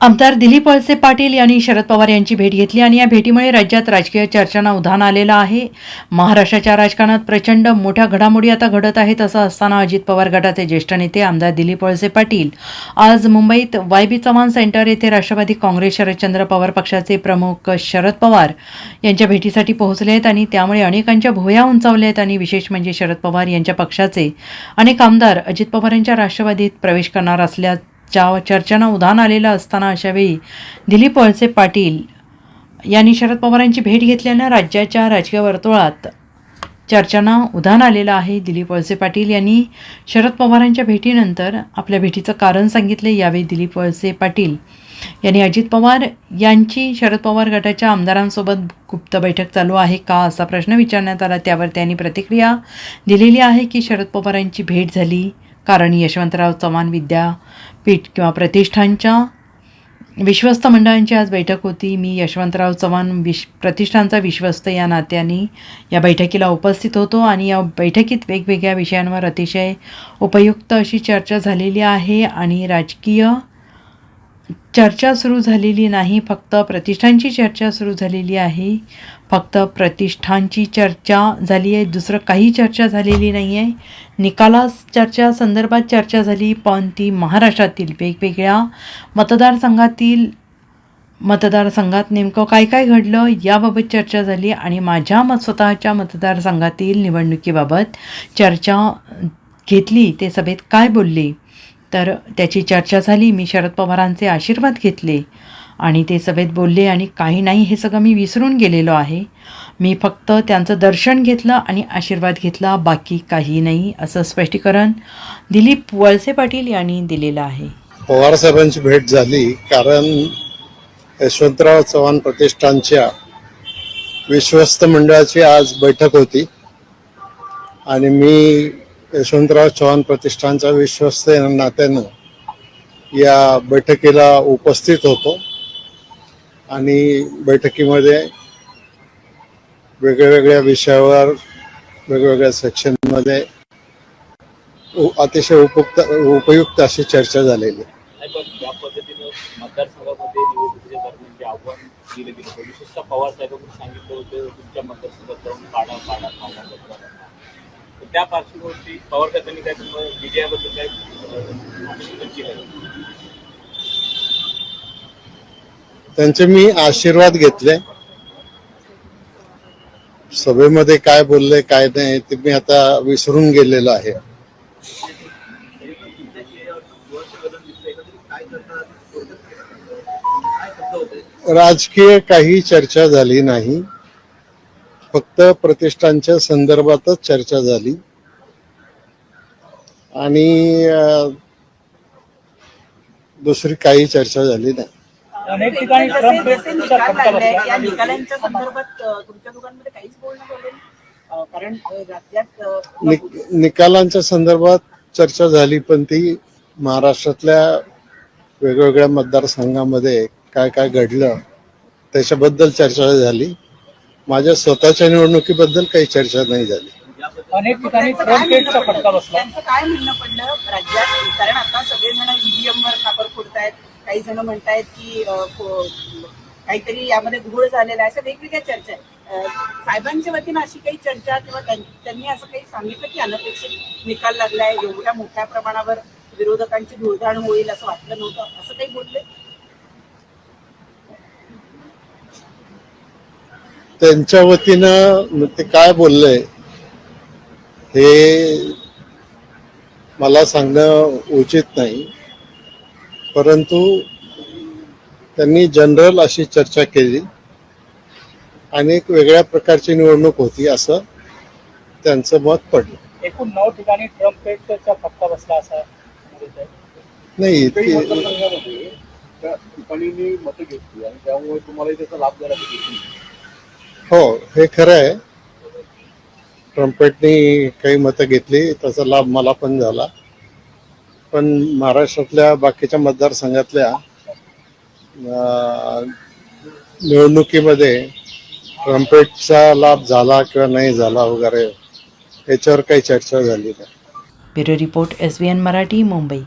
आमदार दिलीप वळसे पाटील यांनी शरद पवार यांची भेट घेतली आणि या भेटीमुळे राज्यात राजकीय चर्चांना उधाण आलेलं आहे. महाराष्ट्राच्या राजकारणात प्रचंड मोठ्या घडामोडी आता घडत आहेत असं असताना अजित पवार गटाचे ज्येष्ठ नेते आमदार दिलीप वळसे पाटील. आज मुंबईत वाय बी चव्हाण सेंटर येथे राष्ट्रवादी काँग्रेस शरदचंद्र पवार पक्षाचे प्रमुख शरद पवार यांच्या भेटीसाठी पोहोचले आहेत आणि त्यामुळे अनेकांच्या भोया उंचावल्या आहेत आणि विशेष म्हणजे शरद पवार यांच्या पक्षाचे अनेक आमदार अजित पवार यांच्या राष्ट्रवादीत प्रवेश करणार असल्याच्या चर्चांना उधाण आलेलं असताना अशावेळी दिलीप वळसे पाटील यांनी शरद पवारांची भेट घेतल्यानं राज्याच्या राजकीय वर्तुळात चर्चांना उधाण आलेलं आहे. दिलीप वळसे पाटील यांनी शरद पवारांच्या भेटीनंतर आपल्या भेटीचं कारण सांगितले. यावेळी दिलीप वळसे पाटील यांनी अजित पवार यांची शरद पवार गटाच्या आमदारांसोबत गुप्त बैठक चालू आहे का असा प्रश्न विचारण्यात आला. त्यावर त्यांनी प्रतिक्रिया दिलेली आहे की शरद पवारांची भेट झाली कारण यशवंतराव चव्हाण विद्यापीठ किंवा प्रतिष्ठानच्या विश्वस्त मंडळांची आज बैठक होती. मी यशवंतराव चव्हाण विश प्रतिष्ठानचा विश्वस्त या नात्याने या बैठकीला उपस्थित होतो आणि या बैठकीत वेगवेगळ्या विषयांवर अतिशय उपयुक्त अशी चर्चा झालेली आहे आणि राजकीय चर्चा सुरू झालेली नाही फक्त प्रतिष्ठानची चर्चा सुरू झालेली आहे. फक्त प्रतिष्ठानची चर्चा झाली आहे दुसरं काही चर्चा झालेली नाही आहे. निकालास चर्चा संदर्भात चर्चा झाली पण ती महाराष्ट्रातील वेगवेगळ्या मतदारसंघातील मतदारसंघात नेमकं काय काय घडलं याबाबत चर्चा झाली आणि माझ्या मत स्वतःच्या मतदारसंघातील निवडणुकीबाबत चर्चा घेतली. ते सभेत काय बोलले? तर त्याची चर्चा झाली. मी शरद पवारांचे आशीर्वाद घेतले आणि ते सभेत बोलले आणि काही नाही हे सगळं मी विसरून गेलेलो आहे. मी फक्त त्यांचं दर्शन घेतलं आणि आशीर्वाद घेतला बाकी काही नाही असं स्पष्टीकरण दिलीप वळसे पाटील यांनी दिलेलं आहे. पवार साहेबांची भेट झाली कारण यशवंतराव चव्हाण प्रतिष्ठानच्या विश्वस्त मंडळाची आज बैठक होती. आणि मी यशवंतराव चव्हाण प्रतिष्ठानच्या विश्वस्त नात्यानं या बैठकीला उपस्थित होतो. आणि बैठकीमध्ये वेगवेगळ्या विषयावर वेगवेगळ्या सेक्शनमध्ये अतिशय उपयुक्त उपयुक्त अशी चर्चा झालेली. पवार साहेबांनी सांगितलं होतं तुमच्या मतदारसंघात जाऊन पाडा पाडा पाडा. त्या पार्श्वभूमीवरती पवार साहेबांनी काय तुम्हाला विजयाबद्दल काय त्यांचे मी आशीर्वाद घेतले. सभेमध्ये काय बोलले काय नाही ते मी आता विसरून गेलेलो आहे. राजकीय काही चर्चा झाली नाही. फक्त प्रतिष्ठानच्या संदर्भातच चर्चा झाली आणि दुसरी काही चर्चा झाली नाही अनेक ठिकाणी जसे- ट्रम्प जसे बेल्टचा निकाल फटका लागलाय, बसला. या निकालांच्या संदर्भात अ, तुमच्या दोघांमध्ये काहीच बोलणं झालं नाही? अ, कारण अ, राज्यात अ, निक- निकालांच्या संदर्भात चर्चा झाली पण ती महाराष्ट्रातल्या वेगवेगळ्या मतदारसंघामध्ये काय काय घडलं त्याच्याबद्दल चर्चा झाली माझ्या स्वतःच्या निवडणुकीबद्दल काही चर्चा नाही झाली. अनेक ठिकाणी त्यांचं काय म्हणणं फटका पडलं? बसला. त्यांचं काय म्हणणं पडलं राज्यात? कारण आता सगळेजण ईव्हीएम वर खापर फोडतायत. काही जण म्हणतायत की काहीतरी यामध्ये घोळ झालेला आहे. अशा वेगवेगळ्या चर्चा आहेत. साहेबांच्या वतीनं अशी काही चर्चा किंवा त्यां- त्यांनी असं काही सांगितलं की अनपेक्षित निकाल लागलाय एवढ्या मोठ्या प्रमाणावर विरोधकांची धुळधाण होईल असं वाटलं नव्हतं. असं काही बोलले? त्यांच्या वतीनं ते काय बोलले हे मला सांगणं उचित नाही परंतु त्यांनी जनरल अशी चर्चा केली आणि एक वेगळ्या प्रकारची निवडणूक होती असं त्यांचं मत पडलं एकूण नऊ ठिकाणी ट्रम्प फटका बसला असा. नाही ठिकाणी मतं घेतली आणि त्यामुळे तुम्हाला त्याचा लाभ झाला येतो. हो हे खरं आहे. ट्रम्पेटनी काही मतं घेतली त्याचा लाभ मला पण झाला. पण महाराष्ट्रातल्या बाकीच्या मतदारसंघातल्या निवडणुकीमध्ये ट्रम्पेटचा लाभ झाला किंवा नाही झाला वगैरे याच्यावर काही चर्चा झाली नाही. Bureau report S B N Marathi Mumbai.